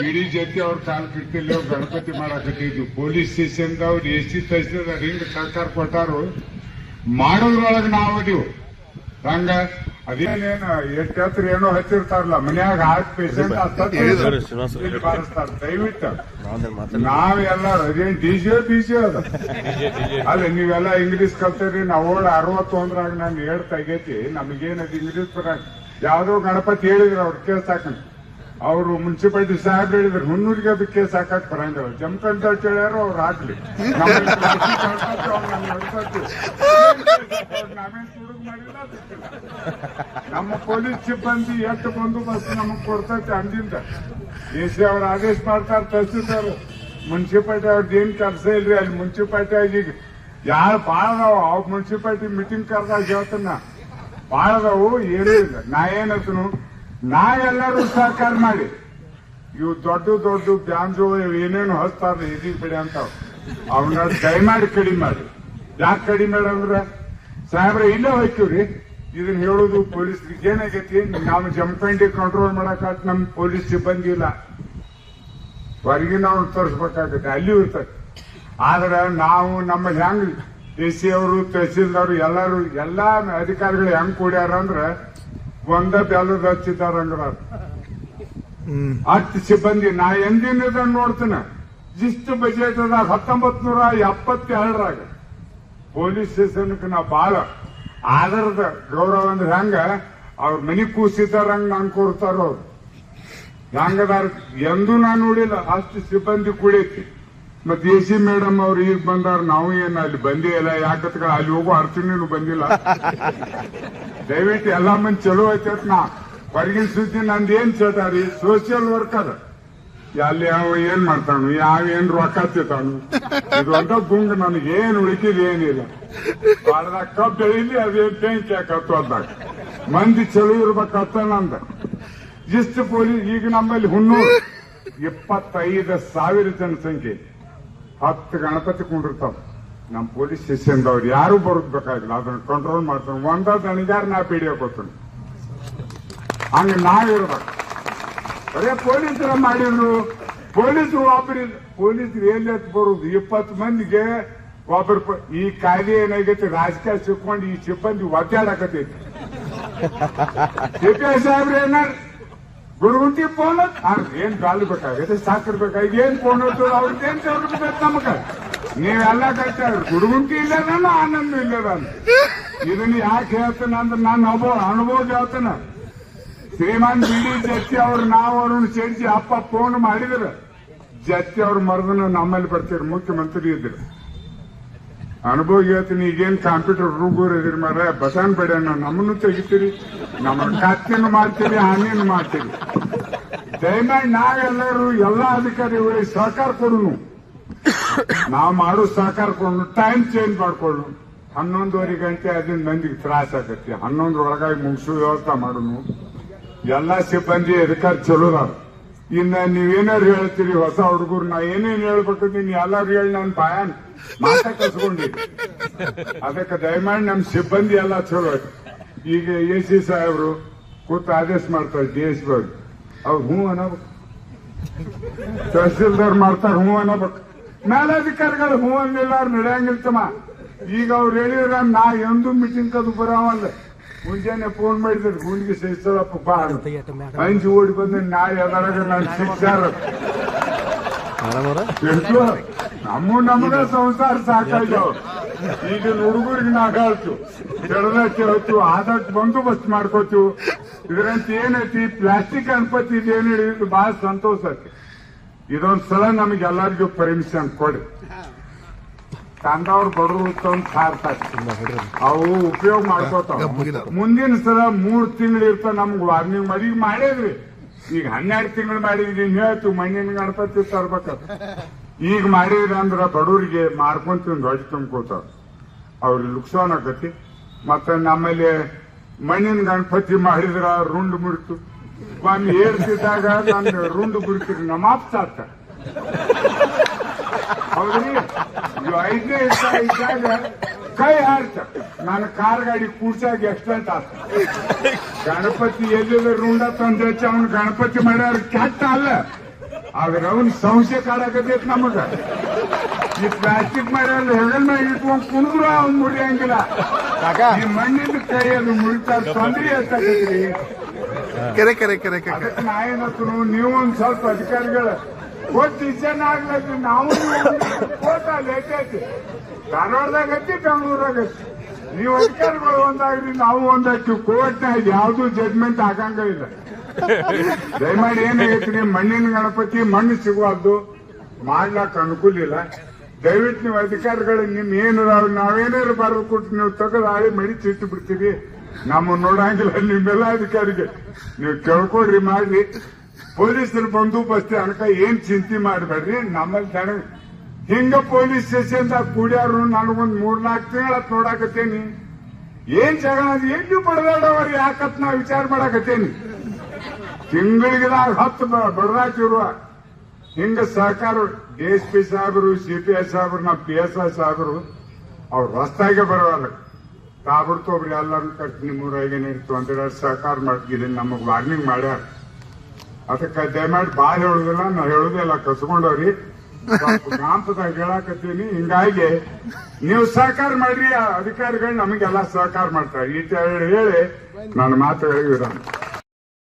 ಇಡೀ ಜೊತೆ ಅವ್ರ ಕಾಲ್ ಕಟ್ಟಿಲ್ಲ ಗಣಪತಿ ಮಾಡಾಕತ್ತಿದ್ವಿ ಪೊಲೀಸ್ ಸ್ಟೇಷನ್ ಅವ್ರು ಎಸ್ ಟಿ ತಹಸೀಲ್ದಾರ್ ಹಿಂಗ್ ಸರ್ಕಾರ ಕೊಟ್ಟಾರು. ಮಾಡೋದ್ರೊಳಗ ನಾವು ಅದೀವು ಹಂಗ? ಅದೇನೇನು ಎಷ್ಟು ಹತ್ರ ಏನೋ ಹಚ್ಚಿರ್ತಾರಲ್ಲ ಮನ್ಯಾಗ ಹಾರ್ಟ್ ಪೇಷಂಟ್ ಬಾರಿಸ್ತಾರ. ದಯವಿಟ್ಟು. ನಾವೆಲ್ಲ ಅದೇನ್ ಡಿಜೆ ಡಿಜೆ ಅದ? ಅಲ್ಲ ನೀವೆಲ್ಲ ಇಂಗ್ಲಿಷ್ ಕಲ್ತೀರಿ ನಾವು ಅರವತ್ತೊಂದ್ರಾಗ ನಾನು ಹೇಳ್ತಾ ತೆಗೈತಿ ನಮಗೇನದು ಇಂಗ್ಲಿಷ್ ಬರ ಯಾವ್ದೋ ಗಣಪತಿ ಹೇಳಿದ್ರು ಅವ್ರು ಕೇಸ್ ಹಾಕಂತ ಅವರು ಮುನ್ಸಿಪಾಲಿಟಿ ಸಾಹೇಬ್ ಹೇಳಿದ್ರು ಹುನ್ನೂರಿಗೆ ಅದಕ್ಕೆ ಕೇಸ್ ಬರಂಗ ಜಮಖಂಡ ಅಂತ ಹೇಳ್ಯಾರ, ಅವ್ರು ಅದಕ್ಕಿಲ್ಲ. ನಮ್ಮ ಪೊಲೀಸ್ ಸಿಬ್ಬಂದಿ ಎಷ್ಟು ಬಂದೋಬಸ್ತ್ ನಮಗ್ ಕೊಡ್ತೈತೆ ಅಂದಿಂದ. ಎ ಸಿ ಅವ್ರ ಆದೇಶ ಮಾಡ್ತಾರ ತಹಸೀಲ್ದಾರ್ ಮುನ್ಸಿಪಾಲಿಟಿ ಅವ್ರದ್ದು ಏನ್ ಕೆಲಸ ಇಲ್ರಿ, ಅಲ್ಲಿ ಮುನ್ಸಿಪಾಲಿಟಿ ಈಗ ಯಾರು ಭಾಳ ಅದಾವ, ಅವ್ರ ಮುನ್ಸಿಪಾಲ್ಟಿ ಮೀಟಿಂಗ್ ಕರ್ದಾಗ ಹೇಳ್ತಾನ ಭಾಳ ಅದಾವು ಏನೂ ಇಲ್ಲ. ನಾ ಏನಂತನು ನಾವೆಲ್ಲರೂ ಸಹಕಾರ ಮಾಡಿ. ಇವು ದೊಡ್ಡ ದೊಡ್ಡ ಬ್ಯಾಂಜೋ ಏನೇನು ಹಸ್ತಾರ ಇದೀಗ ಬಿಡಿ ಅಂತ ಅವನ್ನ ದಯಮಾಡಿ ಕಡಿಮೆ ಮಾಡಿ. ಯಾಕೆ ಕಡಿಮೆ ಮಾಡಿ ಅಂದ್ರ ಸಾಹೇಬ್ರ, ಇಲ್ಲೇ ಹೋಯ್ತೀವ್ರಿ ಇದನ್ನ ಹೇಳೋದು ಪೊಲೀಸ್ರಿಗೆ ಏನಾಗೈತಿ? ನಾವು ಜಮಖಂಡಿ ಕಂಟ್ರೋಲ್ ಮಾಡಕ್ ನಮ್ ಪೊಲೀಸ್ ಸಿಬ್ಬಂದಿ ಇಲ್ಲ. ನಾವು ತೋರಿಸ್ಬೇಕಾಗತ್ತೆ ಅಲ್ಲಿ ಇರ್ತದೆ. ಆದ್ರೆ ನಾವು ನಮ್ಮ ಹೆಂಗ್ ಎ ಸಿ ಅವರು, ತಹಸೀಲ್ದಾರ್, ಎಲ್ಲರೂ, ಎಲ್ಲಾ ಅಧಿಕಾರಿಗಳು ಹೆಂಗ್ ಕೂಡ್ಯಾರ ಅಂದ್ರ ಒಂದ ಬೆಲ್ಲದ ಹಂಗಾರ ಹತ್ತು ಸಿಬ್ಬಂದಿ ನಾ ಎಂದಿನದ ನೋಡ್ತೇನೆ? ಇಷ್ಟು ಬಜೆಟ್ ಅದ ಹತ್ತೊಂಬತ್ ನೂರ ಎಪ್ಪತ್ತೆರಡರಾಗ ಪೊಲೀಸ್ ಸ್ಟೇಷನ್ಗೆ ನಾ ಬಾಳ ಆಧಾರದ ಗೌರವ ಅಂದ್ರೆ ಹೆಂಗ? ಅವ್ರ ಮನಿ ಕೂಸಿದಾರಂಗ ನಾನು ಕೊಡ್ತಾರ? ಅವ್ರು ಹೆಂಗದಾರ? ಎಂದೂ ನಾನು ನೋಡಿಲ್ಲ. ಅಷ್ಟು ಸಿಬ್ಬಂದಿ ಕುಡೈತಿ. ಮತ್ ಎ ಸಿ ಮೇಡಮ್ ಅವ್ರು ಈಗ ಬಂದಾರ, ನಾವು ಏನ್ ಅಲ್ಲಿ ಬಂದೇ ಇಲ್ಲ, ಯಾಕತ್ಕ ಅಲ್ಲಿ ಹೋಗೋ ಅರ್ಚನೆನೂ ಬಂದಿಲ್ಲ? ದಯವಿಟ್ಟು ಎಲ್ಲಾ ಮಂದಿ ಚಲೋ ಐತೆ ನಾ ಹೊರಗಿನ ಸುದ್ದಿ ನಂದು ಏನ್ ಚೇತಾರಿ ಸೋಷಿಯಲ್ ವರ್ಕರ್ ಅಲ್ಲಿ ಯಾವ ಏನ್ ಮಾಡ್ತಾನು, ಯಾವ ಏನ್ ರೊಕ್ಕ ತಿಂತಾನು ಇದು ಅಂತ ಗುಂಗ್ ನನಗೆ ಏನ್ ಉಳಿಕಿದ ಏನಿಲ್ಲ ಬಾಳದಾಗ ಕಬ್ಬು ಬೆಳೀಲಿ ಅದೇನ್ ಬೆಂಕಿ ಹಾಕತ್ತು ಅದಾಗ. ಮಂದಿ ಚಲೋ ಇರ್ಬೇಕತ್ತ ನಂದ. ಇಷ್ಟು ಪೊಲೀಸ್ ಈಗ ನಮ್ಮಲ್ಲಿ ಹುನ್ನೂರು ಇಪ್ಪತ್ತೈದು ಸಾವಿರ ಜನಸಂಖ್ಯೆ ಹತ್ತು ಗಣಪತಿ ಕೊಂಡಿರ್ತಾವ ನಮ್ಮ ಪೊಲೀಸ್ ಸ್ಟೇಷನ್ದವ್ರು ಯಾರು ಬರೋದ್ ಬೇಕಾಗಿಲ್ಲ. ಅದನ್ನ ಕಂಟ್ರೋಲ್ ಮಾಡ್ತಾನೆ ಒಂದ ದಣಿಗಾರ ನಾ ಪಿಡಿಯೋಕೋತೀನಿ ಹಂಗ ನಾವಿರ್ಬೇಕು ಬರೇ ಪೊಲೀಸರ ಮಾಡಿದ್ರು ಪೊಲೀಸರು ಒಬ್ಬರಿ ಪೊಲೀಸರು ಎಲ್ಲಿ ಬರುದು? ಇಪ್ಪತ್ತು ಮಂದಿಗೆ ಒಬ್ಬರು ಈ ಕಾಯ್ದೆ ಏನಾಗೈತಿ? ರಾಜಕೀಯ ಸಿಕ್ಕೊಂಡು ಈ ಸಿಬ್ಬಂದಿ ಒದ್ದಾಡಕತೈತಿ ಸಿಪಿಐ ಸಾಹೇಬ್ರ ಏನಾರ ಗುರುಗುಂಟಿ ಫೋನ್ ಏನ್ ಗಾಲಿ ಬೇಕಾಗೈತೆ ಸಾಕರ್ ಬೇಕಾಗಿ ಏನ್ ಫೋನ್ ಅವ್ರಿಗೆ ಏನ್ ಬೇಕು ನಮಗ. ನೀವೆಲ್ಲ ಕಟ್ಟಾರ ಗುರುಗುಂಟಿ ಇಲ್ಲದಾನ ಆನಂದ ನಾನು. ಇದನ್ನ ಯಾಕೆ ಹೇಳ್ತೇನೆ ಅಂದ್ರೆ ನಾನು ಅನುಭವ ಅನುಭವ ಹೇಳ್ತಾನ. ಶ್ರೀಮಾನ್ ಬಿಡಿ ಜತ್ತಿ ಅವ್ರು, ನಾವು ಅವ್ರನ್ನ ಸೇರಿಸಿ ಅಪ್ಪ ಫೋನ್ ಮಾಡಿದ್ರು. ಜತ್ತಿ ಅವ್ರ ಮರದನ್ನು ನಮ್ಮಲ್ಲಿ ಬರ್ತೀರಿ ಮುಖ್ಯಮಂತ್ರಿ ಇದ್ರು. ಅನುಭವ ಹೇಳ್ತೀನಿ, ಈಗೇನ್ ಕಂಪ್ಯೂಟರ್ ರೂಗೂರ್ ಇದ್ರಿ ಮಾರ ಬಸನ್ ಬೇಡ ನಮ್ಮನ್ನು ತೆಗಿತೀರಿ. ನಮ್ಮ ಕತ್ತಿನೂ ಮಾಡ್ತೀರಿ ಹಾನಿಯನ್ನು ಮಾಡ್ತೀರಿ. ದಯಮಾಡಿ ನಾವೆಲ್ಲರೂ ಎಲ್ಲಾ ಅಧಿಕಾರಿಗಳಿಗೆ ಸಹಕಾರ ಕೊಡೋನು. ನಾವು ಮಾಡೋ ಸಹಕಾರ ಕೊಡೋಣ ಟೈಮ್ ಚೇಂಜ್ ಮಾಡ್ಕೊಳ್ಳು ಹನ್ನೊಂದುವರೆ ಗಂಟೆ ಅದನ್ನ ಮಂದಿಗೆ ತ್ರಾಸ ಆಗತ್ತೆ. ಹನ್ನೊಂದರೊಳಗಾಗಿ ಮುಗಿಸೋ ವ್ಯವಸ್ಥೆ ಮಾಡೋನು. ಎಲ್ಲಾ ಸಿಬ್ಬಂದಿ ಅಧಿಕಾರಿ ಚಲೋ ಅದಾರ. ಇನ್ನ ನೀವೇನಾರು ಹೇಳ್ತೀರಿ ಹೊಸ ಹುಡುಗರು ನಾ ಏನೇನ್ ಹೇಳ್ಬೇಕು ನೀನ್ ಎಲ್ಲಾರು ಹೇಳಿ ನಾನು ಬಾಯನ್. ಮಾತ ಕಸ್ಕೊಂಡಿದ್ದೆ ಅದಕ್ಕೆ ದಯಮಾಡಿ ನಮ್ ಸಿಬ್ಬಂದಿ ಎಲ್ಲ ಚಲೋ. ಈಗ ಎ ಸಿ ಸಾಹೇಬ್ರು ಕೂತು ಆದೇಶ ಮಾಡ್ತಾರೆ ಡಿ ಎಸ್ ಬಿ ಅವ್ರು ಹ್ಞೂ ಅನ್ನಬೇಕು ತಹಸೀಲ್ದಾರ್ ಮಾಡ್ತಾರ ಹ್ಞೂ ಅನ್ನಬೇಕು ಮೇಲಾಧಿಕಾರಿಗಳು ಹ್ಞೂ ಅನ್ನಿಲ್ಲ, ಅವ್ರು ನಡೆಯಂಗಿಲ್ತಮ್ಮ. ಈಗ ಅವ್ರು ಹೇಳಿದ್ರ ನಾ ಎಂದು ಮೀಟಿಂಗ್ ಕದು ಬರಾವಲ್ಲ ಮುಂಜಾನೆ ಫೋನ್ ಮಾಡಿದ್ರು. ಗುಂಡಿಗೆ ಸೇರಿಸಲಪ್ಪ ಬಾಡ ಅಂತ. ಓಡಿ ಬಂದ್ರೆ ನಾಳೆ ಅದರಾಗ ನಾನು ಶಿಕ್ಷಾರ ನಮ್ಮ ನಮಗ ಸಂಸಾರ ಸಾಕಾಗ್ಯಾವ ಈಗ ಹುಡುಗರಿಗೆ ನಾಗಾಳ್ತು ಕೆಳದಕ್ಕೆ ಹೋಯ್ತು ಆದಷ್ಟು ಬಂದೋಬಸ್ತ್ ಮಾಡ್ಕೋತೀವಿ. ಇದ್ರಂತ ಏನೈತಿ? ಪ್ಲಾಸ್ಟಿಕ್ ಗಣಪತಿ ಇದೇನು ಹಿಡಿದು ಬಹಳ ಸಂತೋಷ ಐತಿ ಇದೊಂದ್ ಸಲ ನಮಗೆ ಎಲ್ಲರಿಗೂ ಪರ್ಮಿಷನ್ ಕೊಡಿ. ಕಂದವ್ರು ಬಡವ್ರು ತಂದು ಸಾರ್ತಾರೆ ಅವು ಉಪಯೋಗ ಮಾಡ್ಕೋತಾವ. ಮುಂದಿನ ಸಲ ಮೂರ್ ತಿಂಗಳು ಇರ್ತಾವ ನಮ್ಗೆ ವಾರ್ನಿಂಗ್ ಮಾಡಿ ಮಾಡಿದ್ರಿ ಮಾಡೇದ್ರಿ. ಈಗ ಹನ್ನೆರಡು ತಿಂಗಳು ಮಾಡಿದ್ರಿ. ಹೇಳ್ತು ಮಣ್ಣಿನ ಗಣಪತಿ ತರ್ಬೇಕ. ಈಗ ಮಾಡಿದ್ರಿ ಅಂದ್ರ ಬಡವರಿಗೆ ಮಾರ್ಕೊಂಡ್ ಧ್ವಜ ಹೊಟ್ಟೆ ತುಂಬ್ಕೋತಾವ ಅವ್ರ ಲುಕ್ಸಾನ್ ಆಗತಿ ಮತ್ತೆ ನಮ್ಮಲ್ಲಿ ಮಣ್ಣಿನ ಗಣಪತಿ ಮಾಡಿದ್ರ ರುಂಡ್ ಮುಡ್ತು ಒಮ್ಮೆ ಏರ್ತಿದ್ದಾಗ ನಾನು ರುಂಡ್ ಬಿಡ್ತೀರಿ ನಮ್ಮ ಆಪ್ತ ಐದನೇ ಇರ್ತಾರೆ ಇದ್ದಾಗ ಕೈ ಹಾರ್ತಾರೆ ನಾನು ಕಾರ್ ಗಾಡಿ ಕೂಡ್ಸಾಗ ಎಕ್ಸ್ಟೆಂಟ್ ಆತ. ಗಣಪತಿ ಎಲ್ಲಿದ ರುಂಡ ತಂದು ಹಚ್ಚಿ ಅವ್ನು ಗಣಪತಿ ಮಾಡ್ಯಾರ ಕೆಟ್ಟ ಅಲ್ಲ. ಆದ್ರೆ ಅವನು ಸಂಶಯ ಕಾಡಕತ್ತೈತ್ ನಮಗ. ಈ ಪ್ಲಾಸ್ಟಿಕ್ ಮಾಡ್ಯಾರ ಹೆಗಲ್ ಮೇಲೆ ಇಟ್ಕೊಂಡು ಕುಣಿದ್ರು ಅವ್ನು ಮುರಿಯಂಗಿಲ್ಲ ಈ ಮಣ್ಣಿನ ಕೈ ಅದು ಮುರಿತಾರ ತೊಂದ್ರೆ ಎಷ್ಟಾಗತ್ರಿ ಕರೆ ಕರೆ ಕರೆ ಕೆರೆ ನಾ ನೀವು ಒಂದ್ ಸ್ವಲ್ಪ ಅಧಿಕಾರಿಗಳ ಕೊಟ್ಟು ಇಚ್ಛೆನ ಆಗ್ಲತ್ತಿ ನಾವು ಫೋಟೋ ಲೇಟ್ ಐತಿ ಧಾರವಾಡದಾಗ ಐತಿ. ನೀವು ಅಧಿಕಾರಿಗಳು ಒಂದಾಗ್ರಿ, ನಾವು ಒಂದಾಗ್ತಿ ಕೋರ್ಟ್ನಾಗ ಯಾವ್ದು ಜಡ್ಮೆಂಟ್ ಆಗಂಗ ಇಲ್ಲ. ದಯಮಾಡಿ ಏನಾಗೈತ್ರಿ ಮಣ್ಣಿನ ಗಣಪತಿ ಮಣ್ಣು ಸಿಗುವದ್ದು ಮಾಡ್ಲಾಕ ಅನುಕೂಲ ಇಲ್ಲ. ದಯವಿಟ್ಟು ನೀವು ಅಧಿಕಾರಿಗಳು, ನಿಮ್ ಏನು ನಾವೇನಾರು ಬರೆದು ಕೊಟ್ಟು ನೀವು ತೆಗೆದು ಆಳಿ ಮಡಿ ಚಿಟ್ಟು ಬಿಡ್ತೀವಿ ನಮ್ಮ ನೋಡಂಗಿಲ್ಲ ನಿಮ್ಮೆಲ್ಲ ಅಧಿಕಾರಿಗೆ. ನೀವು ಕೇಳ್ಕೊಡ್ರಿ ಮಾಡ್ರಿ ಪೊಲೀಸರು ಬಂದೋಬಸ್ತಿ ಅನ್ಕ ಏನ್ ಚಿಂತೆ ಮಾಡಬೇಡ್ರಿ? ನಮ್ಮಲ್ಲಿ ತಡ ಹಿಂಗ ಪೊಲೀಸ್ ಸ್ಟೇಷನ್ದಾಗ ಕೂಡ್ಯಾರು ನನಗೊಂದ್ ಮೂರ್ನಾಲ್ಕು ತಿಂಗಳ ನೋಡಾಕತ್ತೇನಿ. ಏನ್ ಜಗಳ ಎಲ್ಲಿ ಬಡದಾಡವ್ರಿ ಯಾಕತ್ ನಾ ವಿಚಾರ ಮಾಡಾಕತ್ತೇನಿ? ತಿಂಗಳಿಗಿದಾಗ ಹತ್ತು ಬಡದಾಕಿರುವ ಹಿಂಗ ಸರ್ಕಾರ ಎಸ್ ಪಿ ಸಾಹೇಬರು, ಸಿ ಪಿ ಎಸ್ ಸಾಹೇಬರು ನಮ್ಮ ಪಿ ಎಸ್ ಐ ಸಾಹೇಬರು ಅವ್ರು ರಸ್ತಾಗೆ ಬರೋಲ್ಲ ತಾಬಿಡ್ತೊಬ್ರಿ ಎಲ್ಲರೂ ಕಟ್ ನಿಮ್ಮೂರಾಗ ನಡೀತು ಅಂತ ಸಹಕಾರ ಮಾಡ್ತಿದ್ದೀನಿ ನಮಗ್ ವಾರ್ನಿಂಗ್ ಮಾಡ್ಯಾರ. ಅದಕ್ಕೆ ದಯಮಾಡಿ ಬಾ ಹೇಳುದಿಲ್ಲ, ನಾ ಹೇಳುದಿಲ್ಲ ಕಸ್ಕೊಂಡವ್ರಿ. ಕಾಂಪದಾಗ ಹೇಳಾಕತ್ತೀನಿ. ಹಿಂಗಾಗಿ ನೀವು ಸಹಕಾರ ಮಾಡ್ರಿ ಅಧಿಕಾರಿಗಳು ನಮಗೆಲ್ಲ ಸಹಕಾರ ಮಾಡ್ತಾರೆ. ಈ ಹೇಳಿ ನನ್ನ ಮಾತುಗಳಿಗೆ ವಿರಾಮ